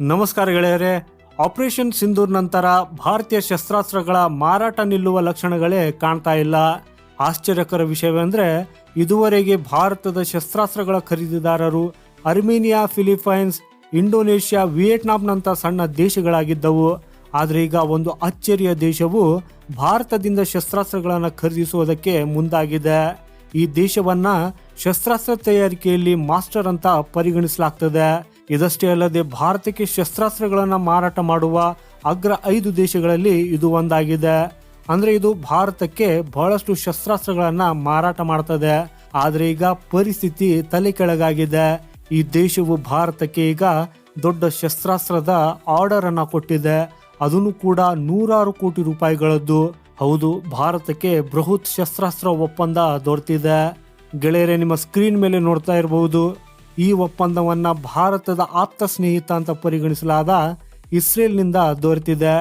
ನಮಸ್ಕಾರ ಗೆಳೆಯರೆ. ಆಪರೇಷನ್ ಸಿಂಧೂರ್ ನಂತರ ಭಾರತೀಯ ಶಸ್ತ್ರಾಸ್ತ್ರಗಳ ಮಾರಾಟ ನಿಲ್ಲುವ ಲಕ್ಷಣಗಳೇ ಕಾಣ್ತಾ ಇಲ್ಲ. ಆಶ್ಚರ್ಯಕರ ವಿಷಯವೆಂದರೆ, ಇದುವರೆಗೆ ಭಾರತದ ಶಸ್ತ್ರಾಸ್ತ್ರಗಳ ಖರೀದಿದಾರರು ಅರ್ಮೇನಿಯಾ ಫಿಲಿಪೈನ್ಸ್ ಇಂಡೋನೇಷ್ಯಾ, ವಿಯೆಟ್ನಾಂನಂಥ ಸಣ್ಣ ದೇಶಗಳಾಗಿದ್ದವು. ಆದರೆ ಈಗ ಒಂದು ಅಚ್ಚರಿಯ ದೇಶವು ಭಾರತದಿಂದ ಶಸ್ತ್ರಾಸ್ತ್ರಗಳನ್ನು ಖರೀದಿಸುವುದಕ್ಕೆ ಮುಂದಾಗಿದೆ. ಈ ದೇಶವನ್ನ ಶಸ್ತ್ರಾಸ್ತ್ರ ತಯಾರಿಕೆಯಲ್ಲಿ ಮಾಸ್ಟರ್ ಅಂತ ಪರಿಗಣಿಸಲಾಗ್ತದೆ. ಇದಷ್ಟೇ ಅಲ್ಲದೆ ಭಾರತಕ್ಕೆ ಶಸ್ತ್ರಾಸ್ತ್ರಗಳನ್ನು ಮಾರಾಟ ಮಾಡುವ ಅಗ್ರ ಐದು ದೇಶಗಳಲ್ಲಿ ಇದು ಒಂದಾಗಿದೆ. ಅಂದ್ರೆ ಇದು ಭಾರತಕ್ಕೆ ಬಹಳಷ್ಟು ಶಸ್ತ್ರಾಸ್ತ್ರಗಳನ್ನು ಮಾರಾಟ ಮಾಡ್ತದೆ. ಆದರೆ ಈಗ ಪರಿಸ್ಥಿತಿ ತಲೆ ಕೆಳಗಾಗಿದೆ. ಈ ದೇಶವು ಭಾರತಕ್ಕೆ ಈಗ ದೊಡ್ಡ ಶಸ್ತ್ರಾಸ್ತ್ರದ ಆರ್ಡರ್ ಅನ್ನು ಕೊಟ್ಟಿದೆ. ಅದನ್ನು ಕೂಡ ನೂರಾರು ಕೋಟಿ ರೂಪಾಯಿಗಳದ್ದು. ಹೌದು, ಭಾರತಕ್ಕೆ ಬೃಹತ್ ಶಸ್ತ್ರಾಸ್ತ್ರ ಒಪ್ಪಂದ ದೊರೆತಿದೆ. ಗೆಳೆಯರೆ, ನಿಮ್ಮ ಸ್ಕ್ರೀನ್ ಮೇಲೆ ನೋಡ್ತಾ ಇರಬಹುದು. ಈ ಒಪ್ಪಂದವನ್ನು ಭಾರತದ ಆಪ್ತ ಸ್ನೇಹಿತ ಅಂತ ಪರಿಗಣಿಸಲಾದ ಇಸ್ರೇಲ್ನಿಂದ ದೊರೆತಿದೆ.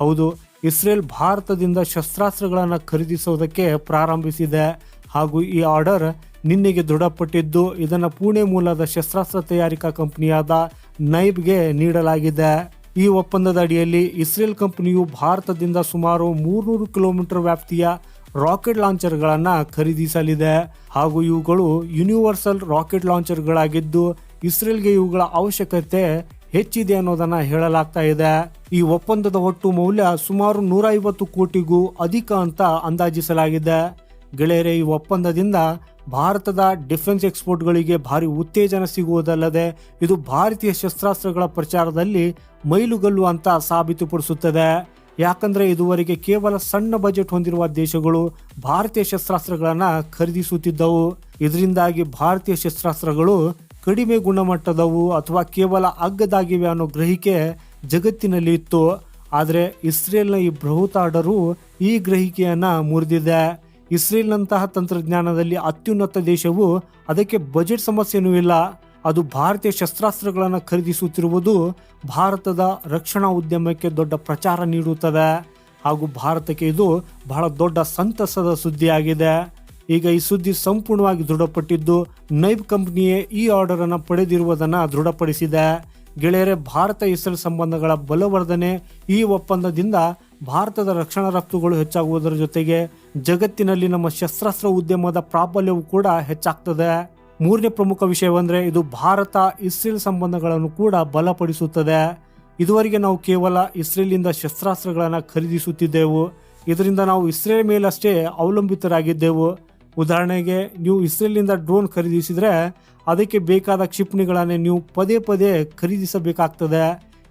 ಹೌದು, ಇಸ್ರೇಲ್ ಭಾರತದಿಂದ ಶಸ್ತ್ರಾಸ್ತ್ರಗಳನ್ನು ಖರೀದಿಸುವುದಕ್ಕೆ ಪ್ರಾರಂಭಿಸಿದೆ. ಹಾಗೂ ಈ ಆರ್ಡರ್ ನಿನ್ನೆಗೆ ದೃಢಪಟ್ಟಿದ್ದು, ಇದನ್ನು ಪುಣೆ ಮೂಲದ ಶಸ್ತ್ರಾಸ್ತ್ರ ತಯಾರಿಕಾ ಕಂಪನಿಯಾದ ನೈಬ್ಗೆ ನೀಡಲಾಗಿದೆ. ಈ ಒಪ್ಪಂದದ ಅಡಿಯಲ್ಲಿ ಇಸ್ರೇಲ್ ಕಂಪನಿಯು ಭಾರತದಿಂದ ಸುಮಾರು ಮೂರ್ನೂರು ಕಿಲೋಮೀಟರ್ ವ್ಯಾಪ್ತಿಯ ರಾಕೆಟ್ ಲಾಂಚರ್ಗಳನ್ನು ಖರೀದಿಸಲಿದೆ. ಹಾಗೂ ಇವುಗಳು ಯೂನಿವರ್ಸಲ್ ರಾಕೆಟ್ ಲಾಂಚರ್ಗಳಾಗಿದ್ದು, ಇಸ್ರೇಲ್ಗೆ ಇವುಗಳ ಅವಶ್ಯಕತೆ ಹೆಚ್ಚಿದೆ ಅನ್ನೋದನ್ನ ಹೇಳಲಾಗ್ತಾ ಇದೆ. ಈ ಒಪ್ಪಂದದ ಒಟ್ಟು ಮೌಲ್ಯ ಸುಮಾರು ನೂರ ಐವತ್ತು ಕೋಟಿಗೂ ಅಧಿಕ ಅಂತ ಅಂದಾಜಿಸಲಾಗಿದೆ. ಗೆಳೆಯರೆ, ಈ ಒಪ್ಪಂದದಿಂದ ಭಾರತದ ಡಿಫೆನ್ಸ್ ಎಕ್ಸ್ಪೋರ್ಟ್ಗಳಿಗೆ ಭಾರಿ ಉತ್ತೇಜನ ಸಿಗುವುದಲ್ಲದೆ, ಇದು ಭಾರತೀಯ ಶಸ್ತ್ರಾಸ್ತ್ರಗಳ ಪ್ರಚಾರದಲ್ಲಿ ಮೈಲುಗಲ್ಲು ಅಂತ ಸಾಬೀತುಪಡಿಸುತ್ತದೆ. ಯಾಕಂದ್ರೆ ಇದುವರೆಗೆ ಕೇವಲ ಸಣ್ಣ ಬಜೆಟ್ ಹೊಂದಿರುವ ದೇಶಗಳು ಭಾರತೀಯ ಶಸ್ತ್ರಾಸ್ತ್ರಗಳನ್ನು ಖರೀದಿಸುತ್ತಿದ್ದವು. ಇದರಿಂದಾಗಿ ಭಾರತೀಯ ಶಸ್ತ್ರಾಸ್ತ್ರಗಳು ಕಡಿಮೆ ಗುಣಮಟ್ಟದವು ಅಥವಾ ಕೇವಲ ಅಗ್ಗದಾಗಿವೆ ಅನ್ನೋ ಗ್ರಹಿಕೆ ಜಗತ್ತಿನಲ್ಲಿ ಇತ್ತು. ಆದರೆ ಇಸ್ರೇಲ್ನ ಈ ಬೃಹತ್ ಈ ಗ್ರಹಿಕೆಯನ್ನು ಮುರಿದಿದೆ. ಇಸ್ರೇಲ್ನಂತಹ ತಂತ್ರಜ್ಞಾನದಲ್ಲಿ ಅತ್ಯುನ್ನತ ದೇಶವು ಅದಕ್ಕೆ ಬಜೆಟ್ ಸಮಸ್ಯೆನೂ ಇಲ್ಲ. ಅದು ಭಾರತೀಯ ಶಸ್ತ್ರಾಸ್ತ್ರಗಳನ್ನು ಖರೀದಿಸುತ್ತಿರುವುದು ಭಾರತದ ರಕ್ಷಣಾ ಉದ್ಯಮಕ್ಕೆ ದೊಡ್ಡ ಪ್ರಚಾರ ನೀಡುತ್ತದೆ. ಹಾಗೂ ಭಾರತಕ್ಕೆ ಇದು ಬಹಳ ದೊಡ್ಡ ಸಂತಸದ ಸುದ್ದಿಯಾಗಿದೆ. ಈಗ ಈ ಸುದ್ದಿ ಸಂಪೂರ್ಣವಾಗಿ ದೃಢಪಟ್ಟಿದ್ದು ನೈಬ್ ಕಂಪನಿಯೇ ಈ ಆರ್ಡರ್ ಅನ್ನು ಪಡೆದಿರುವುದನ್ನು ದೃಢಪಡಿಸಿದೆ. ಗೆಳೆಯರೆ, ಭಾರತ ಇಸ್ರೇಲ್ ಸಂಬಂಧಗಳ ಬಲವರ್ಧನೆ ಈ ಒಪ್ಪಂದದಿಂದ ಭಾರತದ ರಕ್ಷಣಾ ರಫ್ತುಗಳು ಹೆಚ್ಚಾಗುವುದರ ಜೊತೆಗೆ ಜಗತ್ತಿನಲ್ಲಿ ನಮ್ಮ ಶಸ್ತ್ರಾಸ್ತ್ರ ಉದ್ಯಮದ ಪ್ರಾಬಲ್ಯವು ಕೂಡ ಹೆಚ್ಚಾಗ್ತದೆ. ಮೂರನೇ ಪ್ರಮುಖ ವಿಷಯವೆಂದರೆ ಇದು ಭಾರತ ಇಸ್ರೇಲ್ ಸಂಬಂಧಗಳನ್ನು ಕೂಡ ಬಲಪಡಿಸುತ್ತದೆ. ಇದುವರೆಗೆ ನಾವು ಕೇವಲ ಇಸ್ರೇಲಿಂದ ಶಸ್ತ್ರಾಸ್ತ್ರಗಳನ್ನು ಖರೀದಿಸುತ್ತಿದ್ದೆವು. ಇದರಿಂದ ನಾವು ಇಸ್ರೇಲ್ ಮೇಲಷ್ಟೇ ಅವಲಂಬಿತರಾಗಿದ್ದೆವು. ಉದಾಹರಣೆಗೆ ನೀವು ಇಸ್ರೇಲಿಂದ ಡ್ರೋನ್ ಖರೀದಿಸಿದರೆ ಅದಕ್ಕೆ ಬೇಕಾದ ಕ್ಷಿಪಣಿಗಳನ್ನೇ ನೀವು ಪದೇ ಪದೇ ಖರೀದಿಸಬೇಕಾಗ್ತದೆ.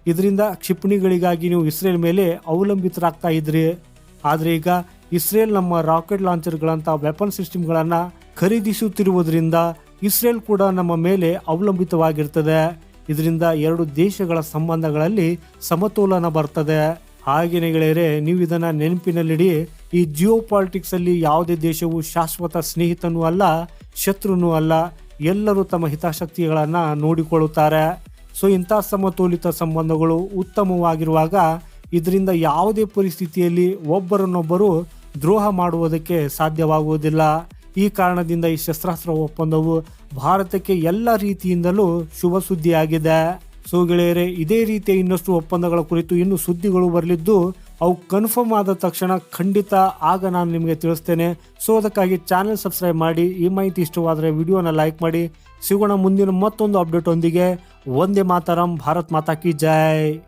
ಇದರಿಂದ ಕ್ಷಿಪಣಿಗಳಿಗಾಗಿ ನೀವು ಇಸ್ರೇಲ್ ಮೇಲೆ ಅವಲಂಬಿತರಾಗ್ತಾ ಇದ್ರಿ. ಆದರೆ ಈಗ ಇಸ್ರೇಲ್ ನಮ್ಮ ರಾಕೆಟ್ ಲಾಂಚರ್ಗಳಂಥ ವೆಪನ್ ಸಿಸ್ಟಮ್ಗಳನ್ನು ಖರೀದಿಸುತ್ತಿರುವುದರಿಂದ ಇಸ್ರೇಲ್ ಕೂಡ ನಮ್ಮ ಮೇಲೆ ಅವಲಂಬಿತವಾಗಿರ್ತದೆ. ಇದರಿಂದ ಎರಡು ದೇಶಗಳ ಸಂಬಂಧಗಳಲ್ಲಿ ಸಮತೋಲನ ಬರ್ತದೆ. ಹಾಗೆ ಗೆಳೆಯರೆ, ನೀವು ಇದನ್ನ ನೆನಪಿನಲ್ಲಿಡಿ, ಈ ಜಿಯೋ ಪಾಲಿಟಿಕ್ಸ್ ಅಲ್ಲಿ ಯಾವುದೇ ದೇಶವು ಶಾಶ್ವತ ಸ್ನೇಹಿತನೂ ಅಲ್ಲ, ಶತ್ರುನೂ ಅಲ್ಲ, ಎಲ್ಲರೂ ತಮ್ಮ ಹಿತಾಸಕ್ತಿಗಳನ್ನ ನೋಡಿಕೊಳ್ಳುತ್ತಾರೆ. ಸೊ, ಇಂಥ ಸಮತೋಲಿತ ಸಂಬಂಧಗಳು ಉತ್ತಮವಾಗಿರುವಾಗ ಇದರಿಂದ ಯಾವುದೇ ಪರಿಸ್ಥಿತಿಯಲ್ಲಿ ಒಬ್ಬರನ್ನೊಬ್ಬರು ದ್ರೋಹ ಮಾಡುವುದಕ್ಕೆ ಸಾಧ್ಯವಾಗುವುದಿಲ್ಲ. ಈ ಕಾರಣದಿಂದ ಈ ಶಸ್ತ್ರಾಸ್ತ್ರ ಒಪ್ಪಂದವು ಭಾರತಕ್ಕೆ ಎಲ್ಲ ರೀತಿಯಿಂದಲೂ ಶುಭ ಸುದ್ದಿಯಾಗಿದೆ. ಸೊ ಗೆಳೆಯರೆ, ಇದೇ ರೀತಿಯ ಇನ್ನಷ್ಟು ಒಪ್ಪಂದಗಳ ಕುರಿತು ಇನ್ನು ಸುದ್ದಿಗಳು ಬರಲಿದ್ದು, ಅವು ಕನ್ಫರ್ಮ್ ಆದ ತಕ್ಷಣ ಖಂಡಿತ ಆಗ ನಾನು ನಿಮಗೆ ತಿಳಿಸ್ತೇನೆ. ಸೊ ಅದಕ್ಕಾಗಿ ಚಾನೆಲ್ ಸಬ್ಸ್ಕ್ರೈಬ್ ಮಾಡಿ, ಈ ಮಾಹಿತಿ ಇಷ್ಟವಾದರೆ ವಿಡಿಯೋನ ಲೈಕ್ ಮಾಡಿ. ಸಿಗೋಣ ಮುಂದಿನ ಮತ್ತೊಂದು ಅಪ್ಡೇಟ್ ಒಂದಿಗೆ. ಒಂದೇ ಮಾತರಂ, ಭಾರತ್ ಮಾತಾ ಕಿ ಜೈ.